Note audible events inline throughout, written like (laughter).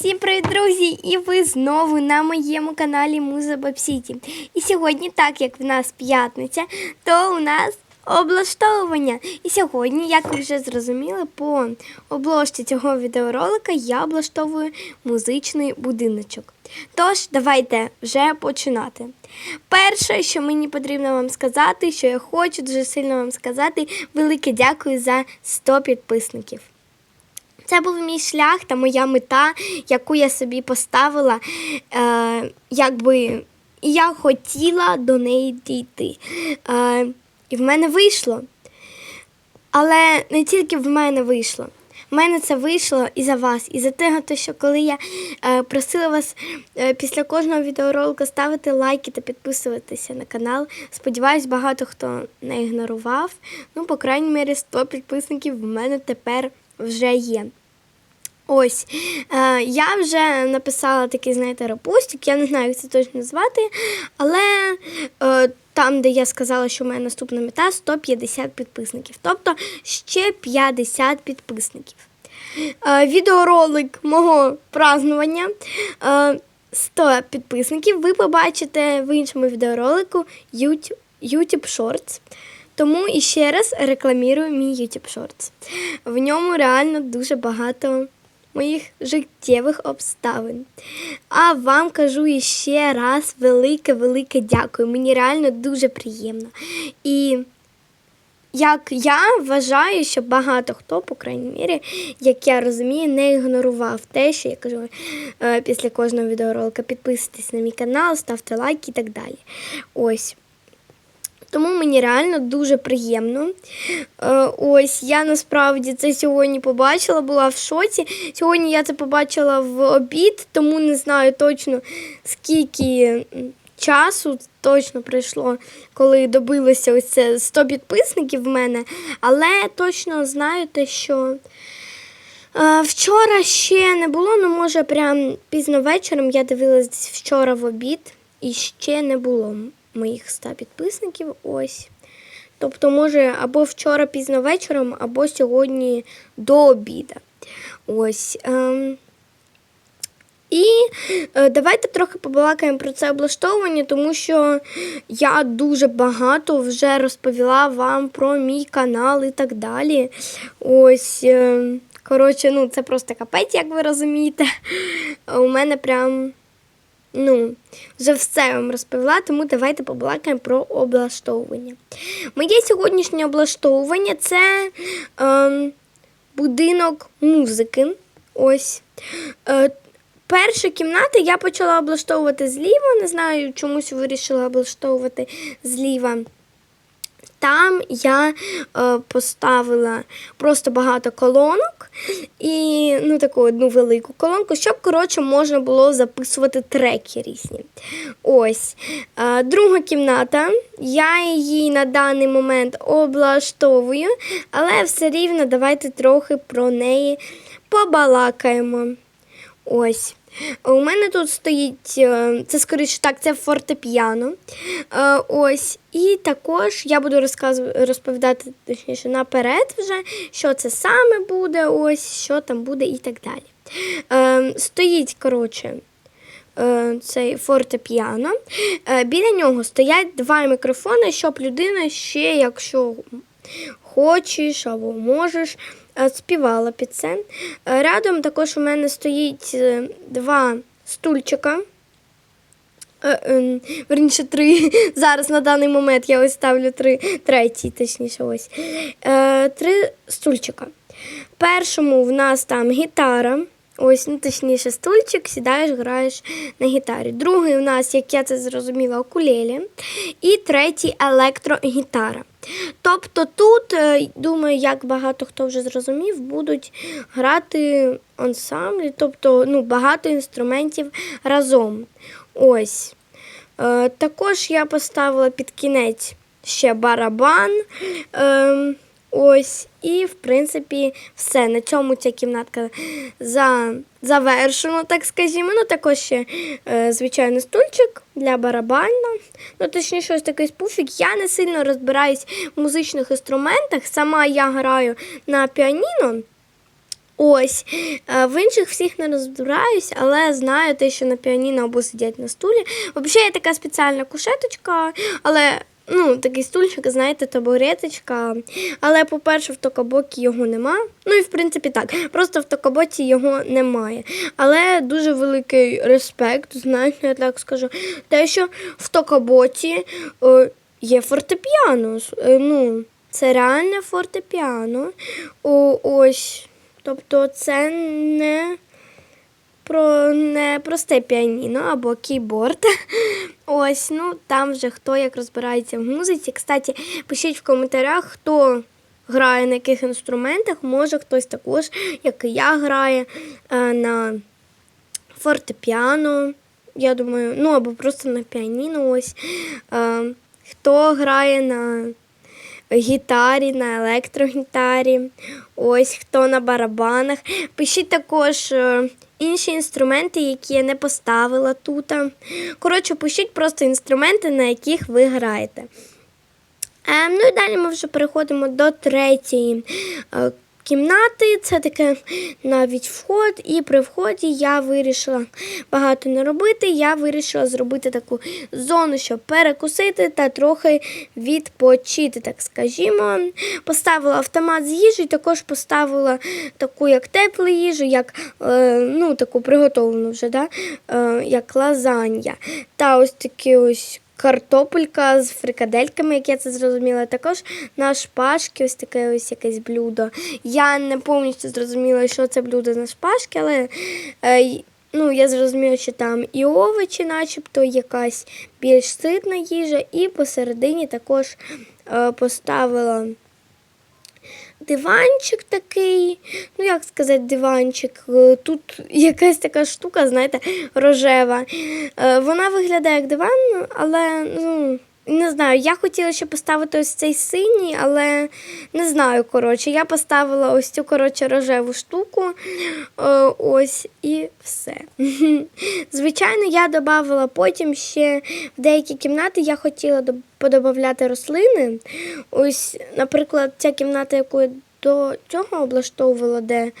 Всім привіт, друзі! І ви знову на моєму каналі Муза Бабсіті. І сьогодні, так як в нас п'ятниця, то у нас облаштовування. І сьогодні, як ви вже зрозуміли, по обложці цього відеоролика я облаштовую музичний будиночок. Тож, давайте вже починати. Перше, що мені потрібно вам сказати, що я хочу дуже сильно вам сказати, велике дякую за 100 підписників. Це був мій шлях та моя мета, яку я собі поставила, е, якби я хотіла до неї дійти. Е, і в мене вийшло. Але не тільки в мене вийшло. В мене це вийшло і за вас, і за те, що коли я е, просила вас е, після кожного відеоролика ставити лайки та підписуватися на канал. Сподіваюсь, багато хто не ігнорував. Ну, по крайній мірі, 100 підписників в мене тепер вже є. Ось, е, я вже написала такий, знаєте, репостик, я не знаю, як це точно звати, але е, там, де я сказала, що мене наступна мета 150 підписників. Тобто ще 50 підписників. Е, відеоролик мого празднування. Е, 100 підписників ви побачите в іншому відеоролику YouTube, YouTube Shorts. Тому і ще раз рекламірую мій YouTube Shorts. В ньому реально дуже багато моїх життєвих обставин. А вам кажу іще раз велике-велике дякую. Мені реально дуже приємно. І як я вважаю, що багато хто, по крайній мірі, як я розумію, не ігнорував те, що я кажу е, після кожного відеоролика. Підписуйтесь на мій канал, ставте лайки і так далі. Ось. Тому мені реально дуже приємно. Е, Ось я насправді це сьогодні побачила, була в шоці. Сьогодні я це побачила в обід, тому не знаю точно скільки часу точно пройшло, коли добилося ось це 100 підписників в мене. Але точно знаєте, що. Е, Вчора ще не було, ну може прям пізно вечором я дивилась вчора в обід і ще не було моїх 100 підписників. Ось. Тобто, може, або вчора пізно вечором, або сьогодні до обіда. Ось. Ем. І е, давайте трохи побалакаємо про це облаштовування, тому що я дуже багато вже розповіла вам про мій канал і так далі. Ось, е, коротше, ну це просто капець, як ви розумієте. (laughs) У мене прям. Ну, вже все вам розповіла, тому давайте побалакаємо про облаштовування. Моє сьогоднішнє облаштовування це е, будинок музики. Ось. Е, Перша кімната я почала облаштовувати зліва. Не знаю, чомусь вирішила облаштовувати зліва. Там я е, поставила просто багато колонок і ну, таку одну велику колонку, щоб коротше, можна було записувати треки різні. Ось. Е, друга кімната. Я її на даний момент облаштовую, але все рівно давайте трохи про неї побалакаємо. Ось. У мене тут стоїть, е, це скоріше так, це фортепіано. Е, Ось. І також я буду розповідати точніше наперед вже, що це саме буде, ось, що там буде і так далі. Е, Стоїть, коротше, цей фортепіано. Біля нього стоять два мікрофони, щоб людина ще, якщо хочеш або можеш, співала під це. Е, Рядом також у мене стоїть е, два стульчика. Е, е, Верніше три. (laughs) Зараз на даний момент я ось ставлю три, третій, точніше, ось. Е, Три стульчика. Першому в нас там гітара. Ось, ну точніше, стульчик, сідаєш, граєш на гітарі. Другий у нас, як я це зрозуміла, окулелі. І третій електрогітара. Тобто тут, е, думаю, як багато хто вже зрозумів, будуть грати ансамблі, тобто ну, багато інструментів разом. Ось. Е, також я поставила під кінець ще барабан. Е, ось. І, в принципі, все. На цьому ця кімнатка за, завершена, так скажімо. Ну, також ще, е, звичайно, стульчик для барабана. Ну, точніше, ось такий спуфік. Я не сильно розбираюсь в музичних інструментах. Сама я граю на піаніно. Ось. Е, В інших всіх не розбираюсь, але знаю те, що на піаніно або сидять на стулі. Взагалі є така спеціальна кушеточка, але. Ну, такий стульчик, знаєте, табуреточка. Але, по-перше, в токабокі його нема. Ну і в принципі так. Просто в токабоці його немає. Але дуже великий респект, знаєте, я так скажу. Те, що в токабоці е, є фортепіано. Е, Ну, це реальне фортепіано. О, ось. Тобто це не про не просте піаніно або кейборд. (laughs) Ось, ну там вже хто як розбирається в музиці. Кстати, пишіть в коментарях, хто грає на яких інструментах. Може хтось також, як і я, грає е, на фортепіано. Я думаю, ну або просто на піаніно. Ось. Е, хто грає на гітарі, на електрогітарі, ось хто на барабанах. Пишіть також е, інші інструменти, які я не поставила тут. Коротше, пишіть просто інструменти, на яких ви граєте. Е, ну і далі ми вже переходимо до третьої е, кімнати. Це таке навіть вход, і при вході я вирішила багато не робити. Я вирішила зробити таку зону, щоб перекусити та трохи відпочити, так скажімо. Поставила автомат з їжею, також поставила таку як теплу їжу, як е, ну, таку приготовлену вже, да? е, як лазанья. Та ось такі ось картопелька з фрикадельками, як я це зрозуміла. Також на шпажки, ось таке ось якесь блюдо. Я не повністю зрозуміла, що це блюдо на шпажки, але е, ну, я зрозуміла, що там і овочі, начебто якась більш ситна їжа, і посередині також е, поставила диванчик такий. Ну, як сказати, диванчик. Е, Тут якась така штука, знаєте, рожева. Е, Вона виглядає як диван, але ну. Не знаю, я хотіла ще поставити ось цей синій, але не знаю, коротше. Я поставила ось цю коротше, рожеву штуку. Е, ось і все. (laughs) Звичайно, я додавала потім ще в деякі кімнати я хотіла доб- подобавляти рослини. Ось, наприклад, ця кімната, яку я до цього облаштовувала, де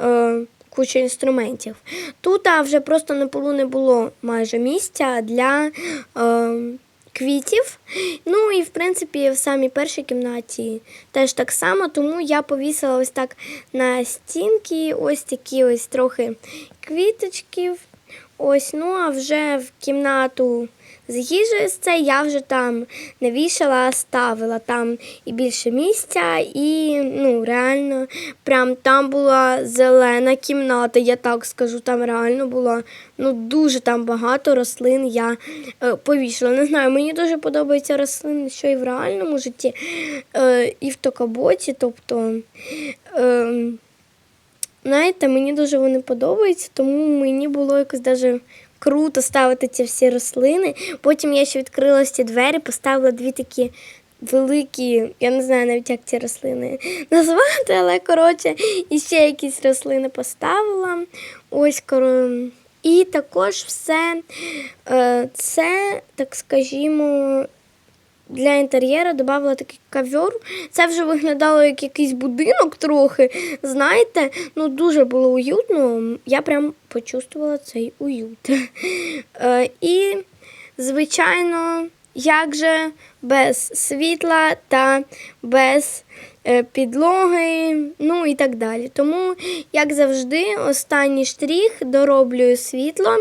е, куча інструментів. Тут а, вже просто на полу не було майже місця для. Е, Квітів. Ну і в принципі в самій першій кімнаті теж так само, тому я повісила ось так на стінки, ось такі ось трохи квіточків. Ось, ну а вже в кімнату з їжею це я вже там не вішала, а ставила там і більше місця, і ну реально прям там була зелена кімната, я так скажу, там реально було ну дуже там багато рослин я е, повішала. Не знаю, мені дуже подобаються рослини, що і в реальному житті, е, і в токаботі, тобто. Е, Знаєте, мені дуже вони подобаються, тому мені було якось даже круто ставити ці всі рослини. Потім я ще відкрила ці двері, поставила дві такі великі, я не знаю навіть, як ці рослини (laughs) назвати, але коротше, і ще якісь рослини поставила. Ось коро. І також все е, це, так скажімо, для інтер'єру додавала такий ковер. Це вже виглядало як якийсь будинок трохи. Знаєте, ну дуже було уютно. Я прям почувствувала цей уют. Е, І, звичайно, як же без світла та без е, підлоги, ну і так далі. Тому, як завжди, останній штрих дороблюю світло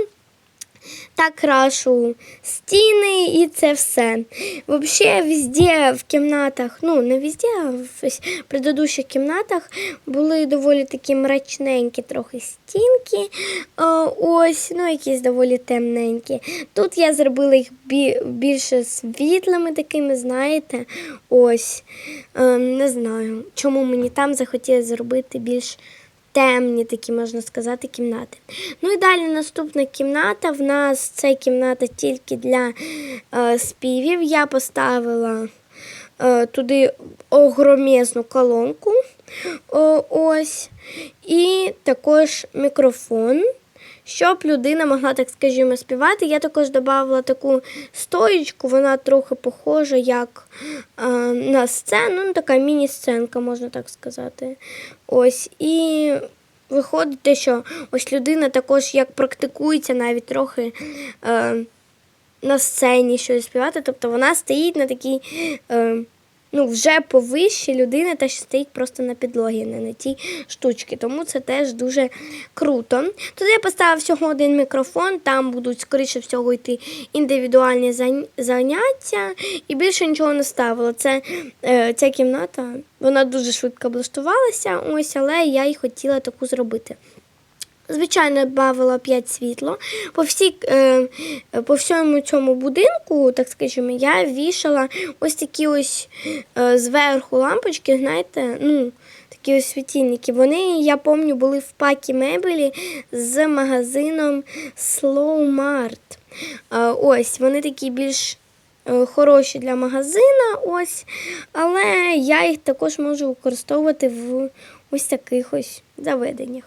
та крашу стіни і це все. Взагалі, везде в кімнатах, ну не везде, а в предыдущих кімнатах були доволі такі мрачненькі трохи стінки. Е, Ось, ну якісь доволі темненькі. Тут я зробила їх більше світлими такими, знаєте. Ось. Е, Не знаю, чому мені там захотілося зробити більш темні такі, можна сказати, кімнати. Ну і далі наступна кімната. В нас це кімната тільки для е, співів. Я поставила е, туди огромезну колонку. О, ось. І також мікрофон. Щоб людина могла, так скажімо, співати. Я також додавала таку стоїчку, вона трохи похожа як е, на сцену, ну така міні-сценка, можна так сказати. Ось. І виходить що ось людина також як практикується навіть трохи е, на сцені щось співати. Тобто вона стоїть на такій. Е, Ну, вже повище людина, що стоїть просто на підлогі, не на тій штучці. Тому це теж дуже круто. Тут я поставив всього один мікрофон, там будуть, скоріше всього, йти індивідуальні заняття, і більше нічого не ставила. Це е, ця кімната, вона дуже швидко облаштувалася, ось, але я й хотіла таку зробити. Звичайно, бавила 5 світло. По, всій, е, по всьому цьому будинку, так скажімо, я вішала ось такі ось е, зверху лампочки, знаєте, ну, такі ось світильники. Вони, я пам'ятаю, були в пакі мебелі з магазином Slow Mart. Е, ось, вони такі більш хороші для магазина, ось, але я їх також можу використовувати в ось таких ось заведеннях.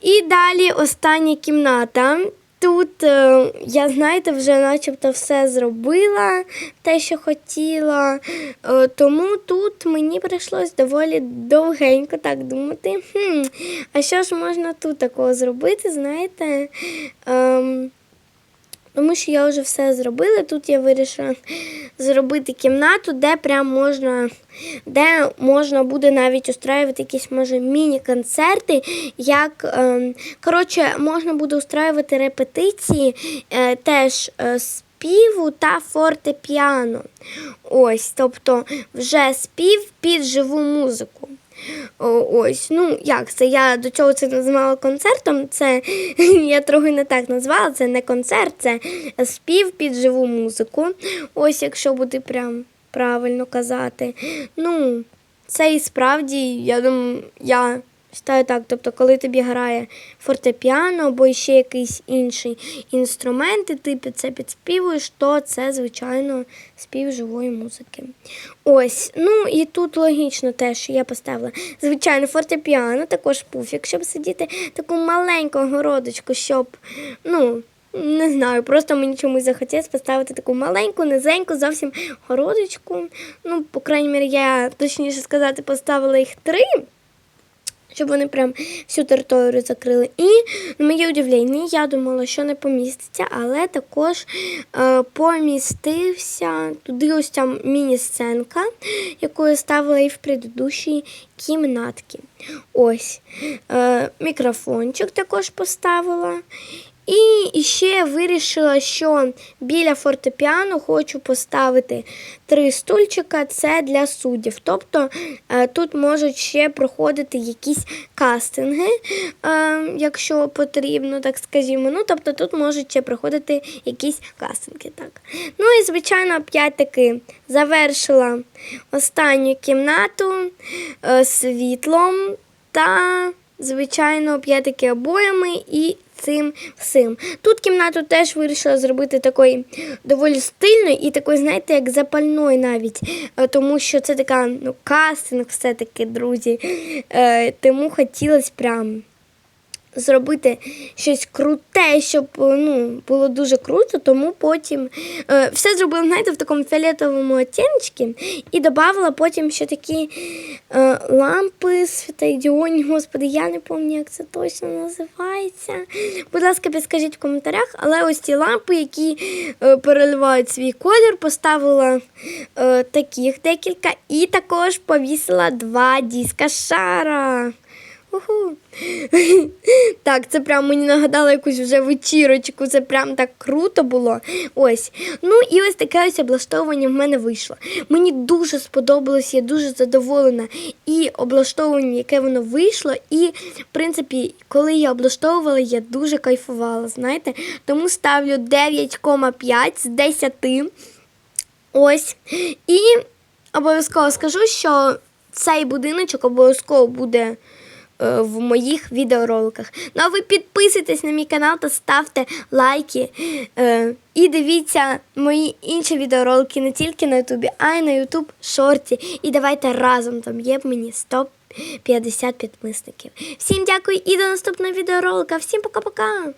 І далі остання кімната. Тут е, я, знаєте, вже начебто все зробила, те, що хотіла. Е, тому тут мені прийшлось доволі довгенько так думати. Хм, а що ж можна тут такого зробити, знаєте? Ем, тому що я вже все зробила. Тут я вирішила (laughs) зробити кімнату, де прям можна, де можна буде навіть устраювати якісь може міні-концерти. Як ем, коротше, можна буде устраювати репетиції е, теж е, співу та фортепіано. Ось, тобто вже спів під живу музику. Ось, ну як це? Я до чого це назвала концертом. Це (laughs) я трохи не так назвала. Це не концерт, це спів під живу музику. Ось, якщо буде прям правильно казати. Ну, це і справді, я думаю, я вважаю так. Тобто, коли тобі грає фортепіано або ще якийсь інший інструмент, і ти під це підспівуєш, то це, звичайно, спів живої музики. Ось, ну і тут логічно те, що я поставила звичайно фортепіано, також пуфік, щоб сидіти таку маленьку городочку, щоб, ну. Не знаю, просто мені чомусь захотілося поставити таку маленьку, низеньку, зовсім городочку. Ну, по крайній мірі, я точніше сказати, поставила їх три, щоб вони прям всю територію закрили. І на моє удивлення, я думала, що не поміститься, але також е, помістився туди ось ця міні-сценка, яку я ставила і в предыдущій кімнатці. Ось е, мікрофончик також поставила. І ще вирішила, що біля фортепіано хочу поставити три стульчика. Це для суддів. Тобто е, тут можуть ще проходити якісь кастинги, е, якщо потрібно, так скажімо. Ну, тобто тут можуть ще проходити якісь кастинги. Так. Ну і, звичайно, опять-таки завершила останню кімнату е, світлом та, звичайно, опять-таки обоями і цим всім. Тут кімнату теж вирішила зробити такою доволі стильною і такою, знаєте, як запальною навіть. Е, Тому що це така ну, кастинг, все-таки, друзі. Е, Тому хотілося прям. Зробити щось круте, щоб ну, було дуже круто, тому потім е, все зробила, знаєте, в такому фіолетовому оттіночці і додавала потім ще такі е, лампи світодіонні, господи, я не пам'ятаю, як це точно називається. Будь ласка, підскажіть в коментарях, але ось ці лампи, які е, переливають свій колір, поставила е, таких декілька і також повісила два диска шара. Уху. (laughs) Так, це прям мені нагадало якусь вже вечірочку. Це прям так круто було. Ось. Ну і ось таке ось облаштовування в мене вийшло. Мені дуже сподобалось, я дуже задоволена і облаштовування, яке воно вийшло. І, в принципі, коли я облаштовувала, я дуже кайфувала, знаєте. Тому ставлю 9,5 з 10. Ось. І обов'язково скажу, що цей будиночок обов'язково буде в моїх відеороликах. Ну а ви підписуйтесь на мій канал та ставте лайки. Е, і дивіться мої інші відеоролики не тільки на Ютубі, а й на Ютуб шорті. І давайте разом там є мені 150 підписників. Всім дякую і до наступного відеоролика. Всім пока-пока!